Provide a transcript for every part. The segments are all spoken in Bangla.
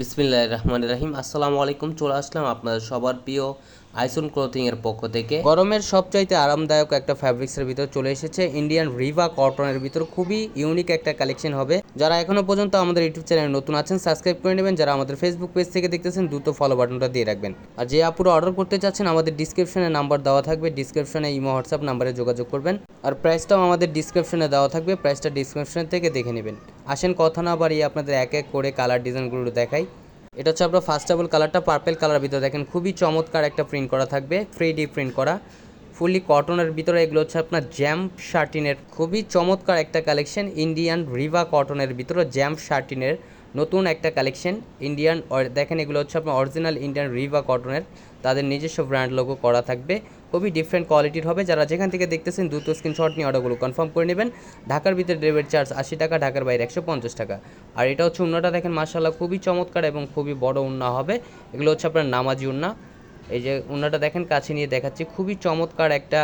বিসমিল্লাহ রহমান রাহিম। আসসালামু আলাইকুম, চলে আসলাম আপনাদের সবার প্রিয় আইসন ক্লোথিং এর পক্ষ থেকে। গরমের সবচাইতে আরামদায়ক একটা ফ্যাব্রিক্সের ভিতর চলে এসেছে ইন্ডিয়ান রিভা কটনের ভিতর। খুবই ইউনিক একটা কালেকশন হবে। যারা এখনও পর্যন্ত আমাদের ইউটিউব চ্যানেলে নতুন আছেন সাবস্ক্রাইব করে নেবেন। যারা আমাদের ফেসবুক পেজ থেকে দেখতেছেন, দ্রুত ফলো বাটনটা দিয়ে রাখবেন। আর যে আপুরা অর্ডার করতে চাচ্ছেন, আমাদের ডিসক্রিপশনে নাম্বার দেওয়া থাকবে। ডিসক্রিপশনে ইমো হোয়াটসঅ্যাপ নাম্বারে যোগাযোগ করবেন। আর প্রাইসটাও আমাদের ডিসক্রিপশনে দেওয়া থাকবে। প্রাইসটা ডিসক্রিপশন থেকে দেখে নেবেন। আসেন, কথা না বাড়িয়ে আপনাদের এক এক করে কালার ডিজাইনগুলো দেখাই। এটা হচ্ছে আপনার ফার্স্ট অফ অল কালারটা পার্পেল কালার ভিতরে দেখেন, খুবই চমৎকার একটা প্রিন্ট করা থাকবে থ্রি ডি প্রিন্ট করা। ফুললি কটনের ভিতরে এগুলো হচ্ছে আপনার জ্যাম শার্টিনের খুবই চমৎকার একটা কালেকশন ইন্ডিয়ান রিভা কটনের ভিতরে জ্যাম শার্টিনের নতুন একটা কালেকশন ইন্ডিয়ান দেখেন এগুলো হচ্ছে আপনার অরিজিনাল ইন্ডিয়ান রিভা কটনের তাদের নিজস্ব ব্র্যান্ড লোগো করা থাকবে। খুবই ডিফারেন্ট কোয়ালিটির হবে। যারা যেখান থেকে দেখতেছেন, দ্রুত স্ক্রিনশট নিয়ে অর্ডারগুলো কনফার্ম করে নেবেন। ঢাকার ভিতরে ডেলিভারি চার্জ আশি টাকা, ঢাকার বাইরে একশো পঞ্চাশ টাকা। আর এটা হচ্ছে উন্নাটা দেখেন মার্শাল্লাহ খুবই চমৎকার এবং খুবই বড় উন্না হবে। এগুলো হচ্ছে আপনার নামাজি উন্না। এই যে উন্নাটা দেখেন, কাছে নিয়ে দেখাচ্ছি। খুবই চমৎকার একটা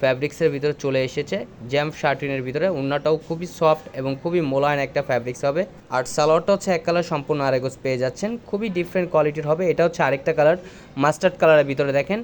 ফ্যাব্রিক্সের ভিতরে চলে এসেছে। জ্যাম শার্টিনের ভিতরে। উন্নাটাও খুবই সফট এবং খুবই মোলায়েম একটা ফ্যাব্রিক্স হবে। আর সালোয়ারটা হচ্ছে এক কালার, সম্পূর্ণ আরেকজ পেয়ে যাচ্ছেন। খুবই ডিফারেন্ট কোয়ালিটির হবে। এটা হচ্ছে আরেকটা কালার মাস্টার্ড কালারের ভিতরে দেখেন।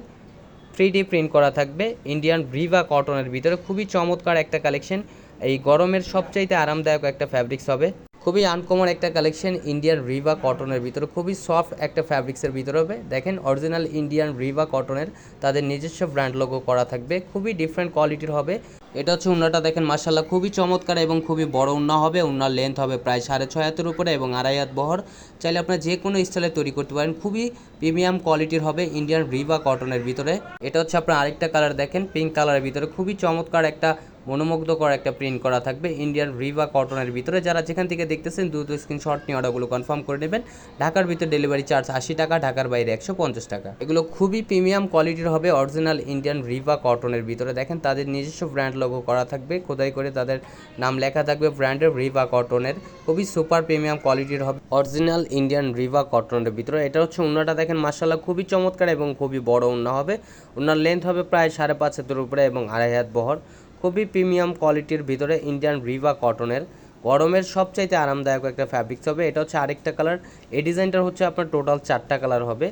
থ্রি ডি প্রিন্ট করা থাকবে। ইন্ডিয়ান রিভা কটনের ভিতরে। খুবই চমৎকার একটা কালেকশন এই গরমের সবচাইতে আরামদায়ক একটা ফ্যাব্রিক্স হবে। খুবই আনকমন একটা কালেকশন ইন্ডিয়ান রিভা কটনের ভিতরে। খুবই সফট একটা ফ্যাব্রিক্সের ভিতরে হবে। দেখেন অরিজিনাল ইন্ডিয়ান রিভা কটনের তাদের নিজস্ব ব্র্যান্ড লোগো করা থাকবে। খুবই ডিফারেন্ট কোয়ালিটির হবে। এটা হচ্ছে উন্নাটা, দেখেন মার্শাল্লাহ খুবই চমৎকার এবং খুবই বড় উন্না হবে। উন্নার লেন্থ হবে প্রায় সাড়ে ছয় হাতের উপরে এবং আড়াই হাত বহর। চাইলে আপনার যে কোনো স্টাইলে তৈরি করতে পারেন। খুবই প্রিমিয়াম কোয়ালিটির হবে ইন্ডিয়ান রিভা কটনের ভিতরে। এটা হচ্ছে আপনার আরেকটা কালার দেখেন পিঙ্ক কালারের ভিতরে। খুবই চমৎকার একটা মনোমুগ্ধকর একটা প্রিন্ট করা থাকবে। ইন্ডিয়ান রিভা কটনের ভিতরে যারা যেখান থেকে দেখতেছেন, দ্রুত স্ক্রিনশট নিয়ে অর্ডারগুলো কনফার্ম করে নেবেন। ঢাকার ভিতরে ডেলিভারি চার্জ আশি টাকা, ঢাকার বাইরে একশো পঞ্চাশ টাকা। এগুলো খুবই প্রিমিয়াম কোয়ালিটির হবে অরিজিনাল ইন্ডিয়ান রিভা কটনের ভিতরে। দেখেন, তাদের নিজস্ব ব্র্যান্ড লোগো করা থাকবে। খোদাই করে তাদের নাম লেখা থাকবে ব্র্যান্ডের রিভা কটনের খুবই সুপার প্রিমিয়াম কোয়ালিটির হবে অরিজিনাল ইন্ডিয়ান রিভা কটনের ভিতরে। এটা হচ্ছে উন্নাটা, দেখেন মার্শাল্লাহ খুবই চমৎকার এবং খুবই বড় উন্না হবে। উন্নার লেন্থ হবে প্রায় সাড়ে পাঁচ হাতের উপরে এবং আড়াই হাত বহর। খুবই প্রিমিয়াম কোয়ালিটির ভিতরে ইন্ডিয়ান রিভা কটনের গরমের সবচাইতে আরামদায়ক একটা ফ্যাব্রিক্স হবে। এটা হচ্ছে আরেকটা কালার এই ডিজাইনটার হচ্ছে আপনার টোটাল চারটা কালার হবে।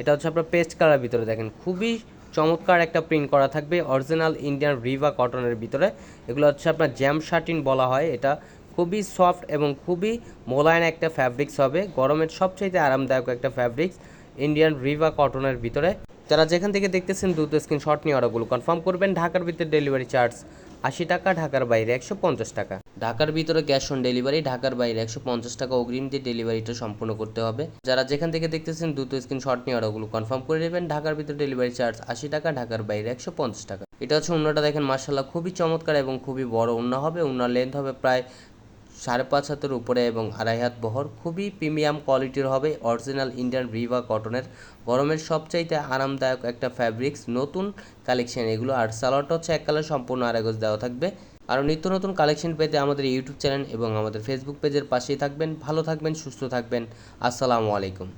এটা হচ্ছে আপনার পেস্ট কালার ভিতরে দেখেন। খুবই চমৎকার একটা প্রিন্ট করা থাকবে অরিজিনাল ইন্ডিয়ান রিভা কটনের ভিতরে। এগুলো হচ্ছে আপনার জ্যাম শার্টিন বলা হয়। এটা খুবই সফট এবং খুবই মোলায়েম একটা ফ্যাব্রিক্স হবে। গরমের সবচাইতে আরামদায়ক একটা ফ্যাব্রিক্স ইন্ডিয়ান রিভা কটনের ভিতরে। যারা যেখান থেকে দেখতেছেন, দ্রুত স্ক্রিনশট নিয়ে অর্ডারগুলো কনফার্ম করবেন। ঢাকার ভিতরে ডেলিভারি চার্জ আশি টাকা, ঢাকার বাইরে একশো পঞ্চাশ টাকা। ঢাকার ভিতরে ক্যাশ অন ডেলিভারি ঢাকার বাইরে একশো পঞ্চাশ টাকা অগ্রিম দিয়ে ডেলিভারিটা সম্পূর্ণ করতে হবে। যারা যেখান থেকে দেখতেছেন, দ্রুত স্ক্রিনশট নিয়ে অর্ডারগুলো কনফার্ম করে নেবেন। ঢাকার ভিতরে ডেলিভারি চার্জ আশি টাকা, ঢাকার বাইরে একশো পঞ্চাশ টাকা। এটা হচ্ছে অন্যটা দেখেন মার্শাল্লাহ খুবই চমৎকার এবং খুবই বড় অন্য হবে। অন্যার লেন্থ হবে প্রায় সাড়ে পাঁচ হাতের উপরে এবং আড়াই হাত বহর খুবই প্রিমিয়াম কোয়ালিটির হবে, অরিজিনাল ইন্ডিয়ান রিভা কটনের। গরমের সবচাইতে আরামদায়ক একটা ফ্যাব্রিক্স নতুন কালেকশন এগুলো আর সালোয়ারটা হচ্ছে এক কালার সম্পূর্ণ আড়াইগজ দেওয়া থাকবে। আরও নিত্য নতুন কালেকশন পেতে আমাদের ইউটিউব চ্যানেল এবং আমাদের ফেসবুক পেজের পাশেই থাকবেন। ভালো থাকবেন, সুস্থ থাকবেন। আসসালামু আলাইকুম।